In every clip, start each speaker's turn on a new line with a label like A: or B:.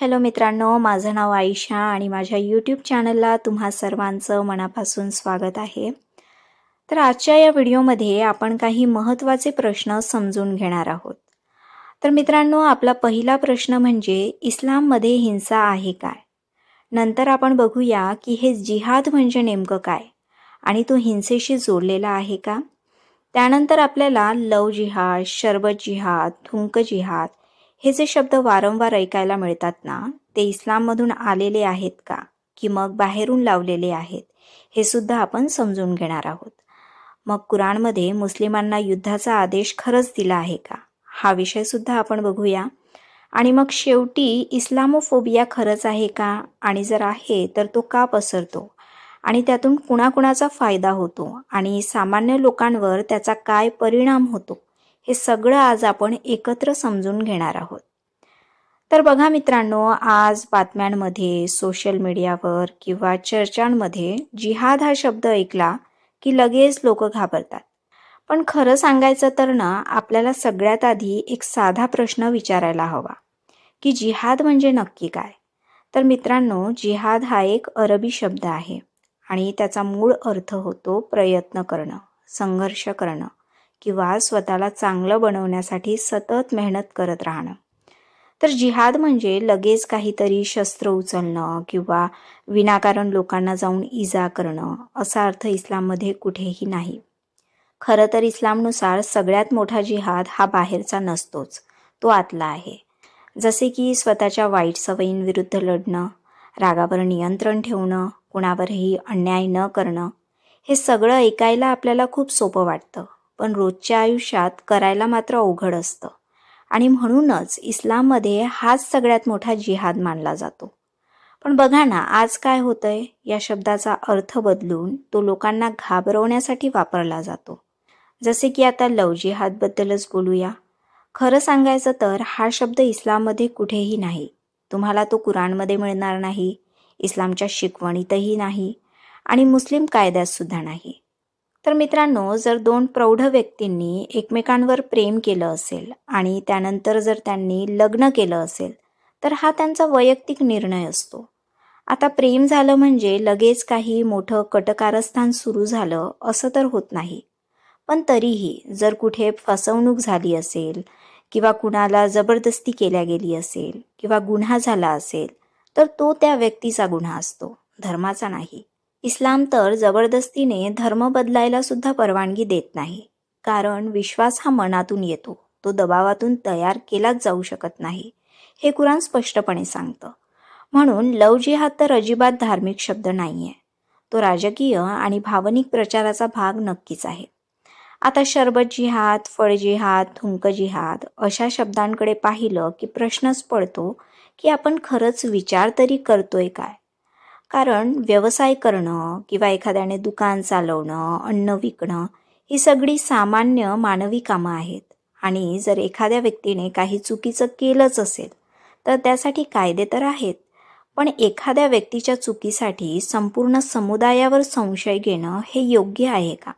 A: Hello मित्रांनो माझं नाव आयशा आणि माझ्या यूट्यूब चॅनलला तुम्हा सर्वांचं मनापासून स्वागत आहे. तर आजच्या या व्हिडिओमध्ये आपण काही महत्त्वाचे प्रश्न समजून घेणार आहोत. तर मित्रांनो आपला पहिला प्रश्न म्हणजे इस्लाममध्ये हिंसा आहे काय? नंतर आपण बघूया की हे जिहाद म्हणजे नेमकं काय आणि तो हिंसेशी जोडलेला आहे का? त्यानंतर आपल्याला लव जिहाद शरबत जिहाद थुंक जिहाद हे जे शब्द वारंवार ऐकायला मिळतात ना ते इस्लाममधून आलेले आहेत का? की मग बाहेरून लावलेले आहेत? हे सुद्धा आपण समजून घेणार आहोत. मग कुराणमध्ये मुस्लिमांना युद्धाचा आदेश खरंच दिला आहे का? हा विषय सुद्धा आपण बघूया. आणि मग शेवटी इस्लामोफोबिया खरंच आहे का? आणि जर आहे तर तो का पसरतो? आणि त्यातून कुणाकुणाचा फायदा होतो? आणि सामान्य लोकांवर त्याचा काय परिणाम होतो? हे सगळं आज आपण एकत्र समजून घेणार आहोत. तर बघा मित्रांनो आज बातम्यांमध्ये सोशल मीडियावर किंवा चर्चांमध्ये जिहाद हा शब्द ऐकला की लगेच लोक घाबरतात. पण खरं सांगायचं तर ना आपल्याला सगळ्यात आधी एक साधा प्रश्न विचारायला हवा की जिहाद म्हणजे नक्की काय? तर मित्रांनो जिहाद हा एक अरबी शब्द आहे आणि त्याचा मूळ अर्थ होतो प्रयत्न करणं संघर्ष करणं. किंवा स्वतःला चांगलं बनवण्यासाठी सतत मेहनत करत राहणं. तर जिहाद म्हणजे लगेच काहीतरी शस्त्र उचलणं किंवा विनाकारण लोकांना जाऊन इजा करणं असा अर्थ इस्लाममध्ये कुठेही नाही. खरं तर इस्लामनुसार सगळ्यात मोठा जिहाद हा बाहेरचा नसतोच तो आतला आहे. जसे की स्वतःच्या वाईट सवयींविरुद्ध लढणं रागावर नियंत्रण ठेवणं कुणावरही अन्याय न करणं हे सगळं ऐकायला आपल्याला खूप सोपं वाटतं. पण रोजच्या आयुष्यात करायला मात्र अवघड असतं. आणि म्हणूनच इस्लाममध्ये हाच सगळ्यात मोठा जिहाद मानला जातो. पण बघा ना आज काय होतंय? या शब्दाचा अर्थ बदलून तो लोकांना घाबरवण्यासाठी वापरला जातो. जसे की आता लव जिहादबद्दलच बोलूया. खरं सांगायचं तर हा शब्द इस्लाममध्ये कुठेही नाही. तुम्हाला तो कुराणमध्ये मिळणार नाही इस्लामच्या शिकवणीतही नाही आणि मुस्लिम कायद्यात सुद्धा नाही. तर मित्रांनो जर दोन प्रौढ व्यक्तींनी एकमेकांवर प्रेम केलं असेल आणि त्यानंतर जर त्यांनी लग्न केलं असेल तर हा त्यांचा वैयक्तिक निर्णय असतो. आता प्रेम झालं म्हणजे लगेच काही मोठं कटकारस्थान सुरू झालं असं तर होत नाही. पण तरीही जर कुठे फसवणूक झाली असेल किंवा कुणाला जबरदस्ती केल्या गेली असेल किंवा गुन्हा झाला असेल तर तो त्या व्यक्तीचा गुन्हा असतो धर्माचा नाही. इस्लाम तर जबरदस्तीने धर्म बदलायला सुद्धा परवानगी देत नाही. कारण विश्वास हा मनातून येतो. तो दबावातून तयार केलाच जाऊ शकत नाही. हे कुराण स्पष्टपणे सांगतं. म्हणून लव जिहाद तर अजिबात धार्मिक शब्द नाही आहे तो राजकीय आणि भावनिक प्रचाराचा भाग नक्कीच आहे. आता शरबत जिहाद फळ जिहाद थुंक जिहाद अशा शब्दांकडे पाहिलं की प्रश्नच पडतो की आपण खरंच विचार तरी करतोय काय? कारण व्यवसाय करणं किंवा एखाद्याने दुकान चालवणं अन्न विकणं ही सगळी सामान्य मानवी कामं आहेत. आणि जर एखाद्या व्यक्तीने काही चुकीचं केलंच असेल तर त्यासाठी कायदे तर आहेत. पण एखाद्या व्यक्तीच्या चुकीसाठी संपूर्ण समुदायावर संशय घेणं हे योग्य आहे का?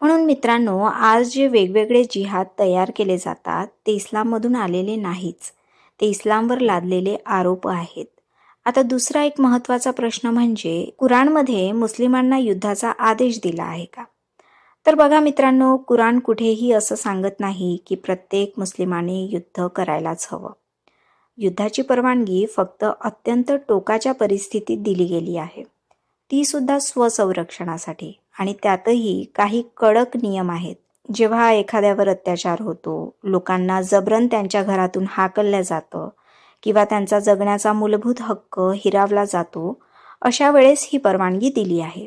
A: म्हणून मित्रांनो आज जे वेगवेगळे जिहाद तयार केले जातात ते इस्लाममधून आलेले नाहीच. ते इस्लामवर लादलेले आरोप आहेत. आता दुसरा एक महत्त्वाचा प्रश्न म्हणजे कुराणमध्ये मुस्लिमांना युद्धाचा आदेश दिला आहे का? तर बघा मित्रांनो कुराण कुठेही असं सांगत नाही की प्रत्येक मुस्लिमाने युद्ध करायलाच हवं. युद्धाची परवानगी फक्त अत्यंत टोकाच्या परिस्थितीत दिली गेली आहे. ती सुद्धा स्वसंरक्षणासाठी आणि त्यातही काही कडक नियम आहेत. जेव्हा एखाद्यावर अत्याचार होतो लोकांना जबरन त्यांच्या घरातून हाकललं जातं किंवा त्यांचा जगण्याचा मूलभूत हक्क हिरावला जातो अशा वेळेस ही परवानगी दिली आहे.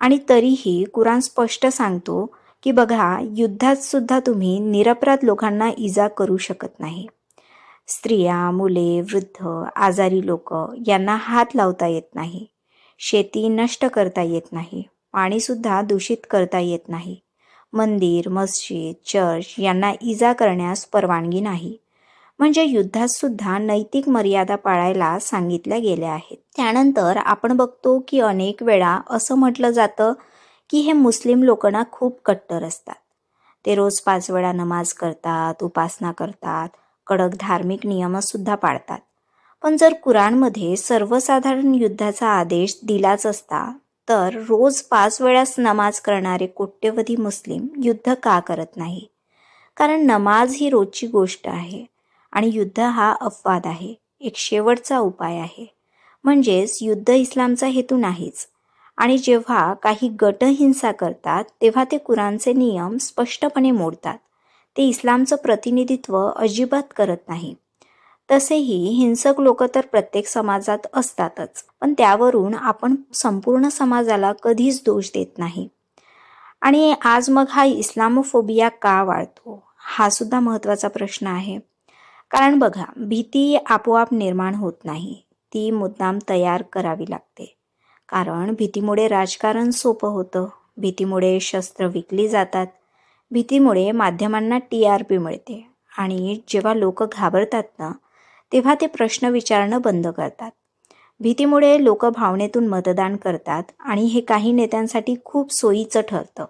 A: आणि तरीही कुराण स्पष्ट सांगतो की बघा युद्धात सुद्धा तुम्ही निरपराध लोकांना इजा करू शकत नाही. स्त्रिया मुले वृद्ध आजारी लोक यांना हात लावता येत नाही. शेती नष्ट करता येत नाही. पाणीसुद्धा दूषित करता येत नाही. मंदिर मस्जिद चर्च यांना इजा करण्यास परवानगी नाही. म्हणजे युद्धात सुद्धा नैतिक मर्यादा पाळायला सांगितल्या गेल्या आहेत. त्यानंतर आपण बघतो की अनेक वेळा असं म्हटलं जातं की हे मुस्लिम लोकांना खूप कट्टर असतात. ते रोज पाच वेळा नमाज करतात उपासना करतात कडक धार्मिक नियमसुद्धा पाळतात. पण जर कुराणमध्ये सर्वसाधारण युद्धाचा आदेश दिलाच असता तर रोज पाच वेळास नमाज करणारे कोट्यवधी मुस्लिम युद्ध का करत नाही? कारण नमाज ही रोजची गोष्ट आहे. आणि युद्ध हा अपवाद आहे. एक शेवटचा उपाय आहे. म्हणजेच युद्ध इस्लामचा हेतू नाहीच. आणि जेव्हा काही गट हिंसा करतात तेव्हा ते कुराणचे नियम स्पष्टपणे मोडतात. ते इस्लामचं प्रतिनिधित्व अजिबात करत नाही. तसेही हिंसक लोक तर प्रत्येक समाजात असतातच पण त्यावरून आपण संपूर्ण समाजाला कधीच दोष देत नाही. आणि आज मग हा इस्लामोफोबिया का वाढतो? हा सुद्धा महत्त्वाचा प्रश्न आहे. कारण बघा भीती आपोआप निर्माण होत नाही. ती मुद्दाम तयार करावी लागते. कारण भीतीमुळे राजकारण सोपं होतं. भीतीमुळे शस्त्र विकली जातात. भीतीमुळे माध्यमांना टी आर पी मिळते. आणि जेव्हा लोक घाबरतात ना तेव्हा ते प्रश्न विचारणं बंद करतात. भीतीमुळे लोक भावनेतून मतदान करतात आणि हे काही नेत्यांसाठी खूप सोयीचं ठरतं.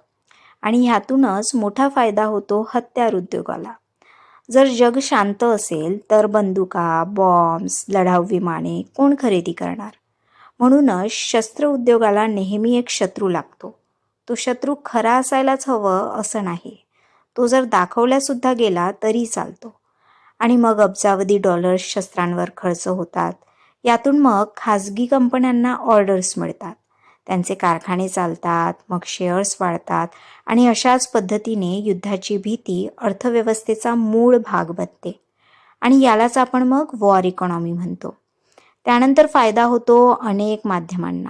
A: आणि ह्यातूनच मोठा फायदा होतो हत्यार उद्योगाला. जर जग शांत असेल तर बंदुका बॉम्ब्स लढाऊ विमाने कोण खरेदी करणार? म्हणूनच शस्त्र उद्योगाला नेहमी एक शत्रू लागतो. तो शत्रू खरा असायलाच हवं असं नाही. तो जर दाखवल्यासुद्धा गेला तरी चालतो. आणि मग अब्जावधी डॉलर्स शस्त्रांवर खर्च होतात. यातून मग खाजगी कंपन्यांना ऑर्डर्स मिळतात. त्यांचे कारखाने चालतात मग शेअर्स वाढतात आणि अशाच पद्धतीने युद्धाची भीती अर्थव्यवस्थेचा मूळ भाग बनते. आणि यालाच आपण मग वॉर इकॉनॉमी म्हणतो. त्यानंतर फायदा होतो अनेक माध्यमांना.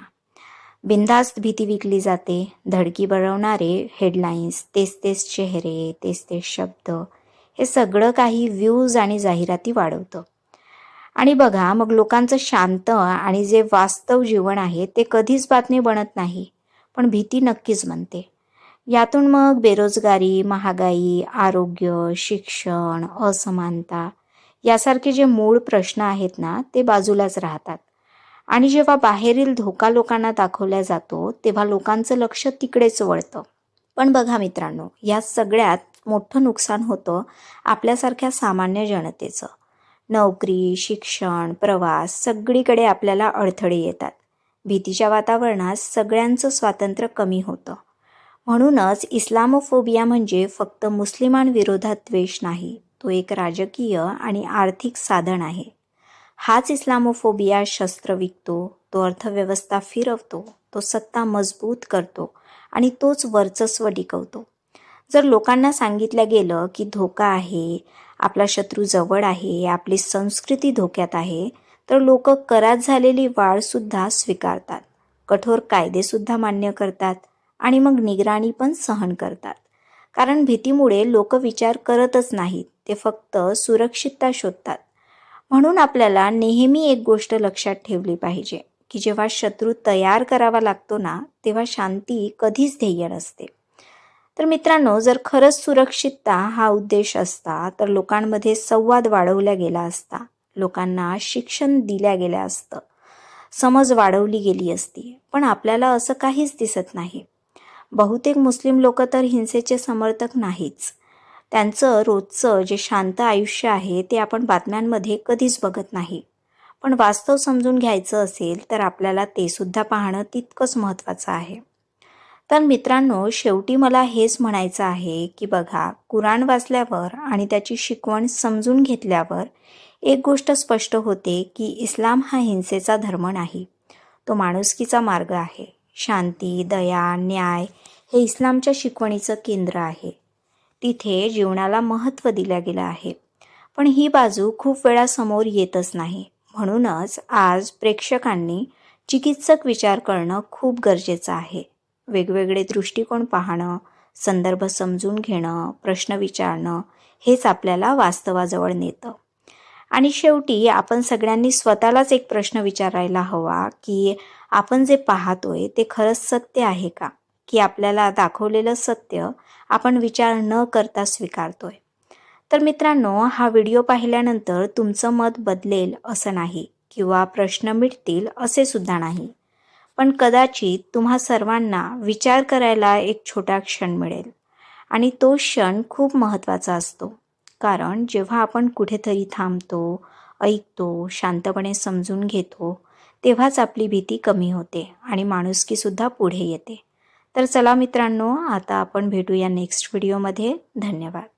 A: बिनधास्त भीती विकली जाते धडकी बळवणारे हेडलाईन्स तेच तेच चेहरे तेच तेच शब्द हे सगळं काही व्ह्यूज आणि जाहिराती वाढवतं. आणि बघा मग लोकांचं शांत आणि जे वास्तव जीवन आहे ते कधीच बातमी बनत नाही पण भीती नक्कीच बनते. यातून मग बेरोजगारी महागाई आरोग्य शिक्षण असमानता यासारखे जे मूळ प्रश्न आहेत ना ते बाजूलाच राहतात. आणि जेव्हा बाहेरील धोका लोकांना दाखवला जातो तेव्हा लोकांचं लक्ष तिकडेच वळतं. पण बघा मित्रांनो या सगळ्यात मोठं नुकसान होतं आपल्यासारख्या सामान्य जनतेचं. नोकरी शिक्षण प्रवास सगळीकडे आपल्याला अडथळे येतात. भीतीच्या वातावरणात सगळ्यांचं स्वातंत्र्य कमी होतं. म्हणूनच इस्लामोफोबिया म्हणजे फक्त मुस्लिमांविरोधात द्वेष नाही तो एक राजकीय आणि आर्थिक साधन आहे. हाच इस्लामोफोबिया शस्त्र विकतो तो अर्थव्यवस्था फिरवतो तो सत्ता मजबूत करतो आणि तोच वर्चस्व टिकवतो. जर लोकांना सांगितलं गेलं की धोका आहे आपला शत्रू जवळ आहे आपली संस्कृती धोक्यात आहे तर लोक करात झालेली वाढसुद्धा स्वीकारतात. कठोर कायदेसुद्धा मान्य करतात आणि मग निगराणी पण सहन करतात. कारण भीतीमुळे लोक विचार करतच नाहीत ते फक्त सुरक्षितता शोधतात. म्हणून आपल्याला नेहमी एक गोष्ट लक्षात ठेवली पाहिजे की जेव्हा शत्रू तयार करावा लागतो ना तेव्हा शांती कधीच ध्येय नसते. तर मित्रांनो जर खरंच सुरक्षितता हा उद्देश असता तर लोकांमध्ये संवाद वाढवला गेला असता लोकांना शिक्षण दिल्या गेलं असतं समज वाढवली गेली असती. पण आपल्याला असं काहीच दिसत नाही. बहुतेक मुस्लिम लोक तर हिंसेचे समर्थक नाहीच. त्यांचं रोजचं जे शांत आयुष्य आहे ते आपण बातम्यांमध्ये कधीच बघत नाही. पण वास्तव समजून घ्यायचं असेल तर आपल्याला ते सुद्धा पाहणं तितकंच महत्त्वाचं आहे. तर मित्रांनो शेवटी मला हेच म्हणायचं आहे की बघा कुराण वाचल्यावर आणि त्याची शिकवण समजून घेतल्यावर एक गोष्ट स्पष्ट होते की इस्लाम हा हिंसेचा धर्म नाही. तो माणुसकीचा मार्ग आहे. शांती दया न्याय हे इस्लामच्या शिकवणीचं केंद्र आहे. तिथे जीवनाला महत्त्व दिलं गेलं आहे. पण ही बाजू खूप वेळा समोर येतच नाही. म्हणूनच आज प्रेक्षकांनी चिकित्सक विचार करणं खूप गरजेचं आहे. वेगवेगळे दृष्टिकोन पाहणं संदर्भ समजून घेणं प्रश्न विचारणं हेच आपल्याला वास्तवाजवळ नेतं. आणि शेवटी आपण सगळ्यांनी स्वतःलाच एक प्रश्न विचारायला हवा की आपण जे पाहतोय ते खरंच सत्य आहे का? की आपल्याला दाखवलेलं सत्य आपण विचार न करता स्वीकारतोय. तर मित्रांनो हा व्हिडिओ पाहिल्यानंतर तुमचं मत बदलेल असं नाही किंवा प्रश्न मिटतील असे सुद्धा नाही. पण कदाचित तुम्हा सर्वांना विचार करायला एक छोटा क्षण मिळेल. आणि तो क्षण खूप महत्त्वाचा असतो. कारण जेव्हा आपण कुठेतरी थांबतो ऐकतो शांतपणे समजून घेतो तेव्हाच आपली भीती कमी होते आणि माणुसकीसुद्धा पुढे येते. तर चला मित्रांनो आता आपण भेटूया नेक्स्ट व्हिडिओमध्ये धन्यवाद.